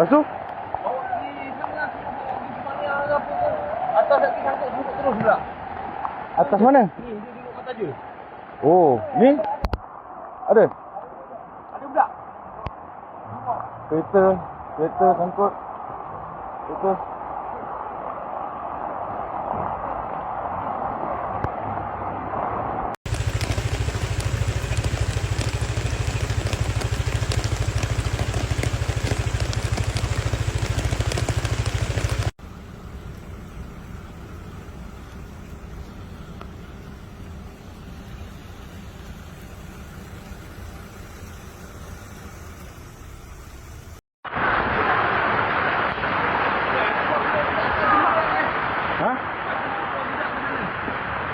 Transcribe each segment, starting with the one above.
Lepas tu? Bawa sana, pergi semayang ke apa ke. Atas lagi sangkut sangkut terus pula. Atas mana? Ni, dia mata je. Oh, ni? Ada? Ada pula. Kereta, kereta sangkut. Kereta.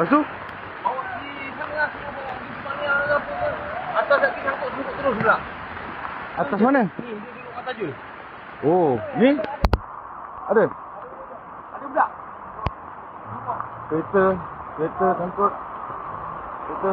Lepas tu? Bawa pergi sana, semayang ke apa ke. Atas lagi sangkut sangkut terus pula. Atas mana? Ni, dia tengok mata je. Oh, ni? Ada? Ada pula. Kereta, kereta sangkut. Kereta.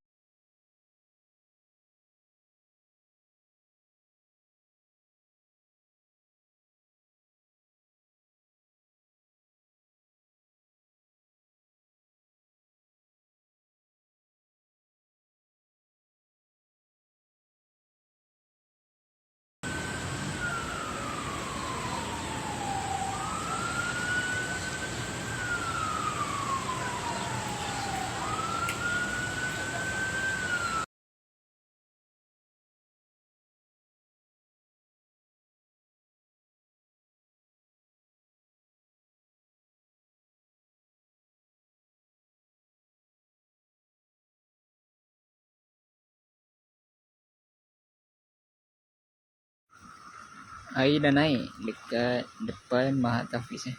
Air dah naik dekat depan Mahat Tafiz eh.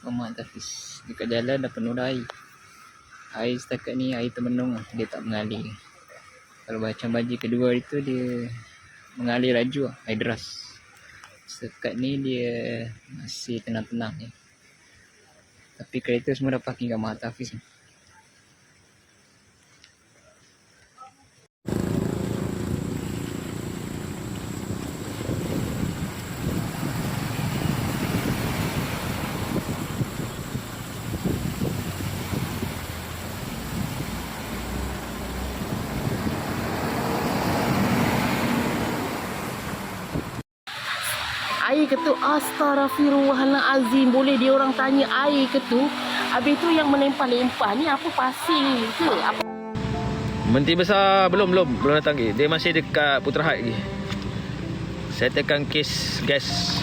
Rumah Mahat Tafiz. Dekat jalan dah penuh dah air. Air setakat ni air termenung lah. Dia tak mengalir. Kalau macam baju kedua itu dia mengalir laju lah. Air deras. Setakat ni dia masih tenang-tenang je. Tapi kereta semua dah parking kat Mahat Tafiz ni. Air ke tu Astaghfirullahalazim. Boleh dia orang tanya air ke tu Habis tu yang melempah-lempah ni apa pasir ke? Apa? Menti besar belum belum. Belum datang lagi. Dia masih dekat Putra Heights lagi. Saya tekan kes gas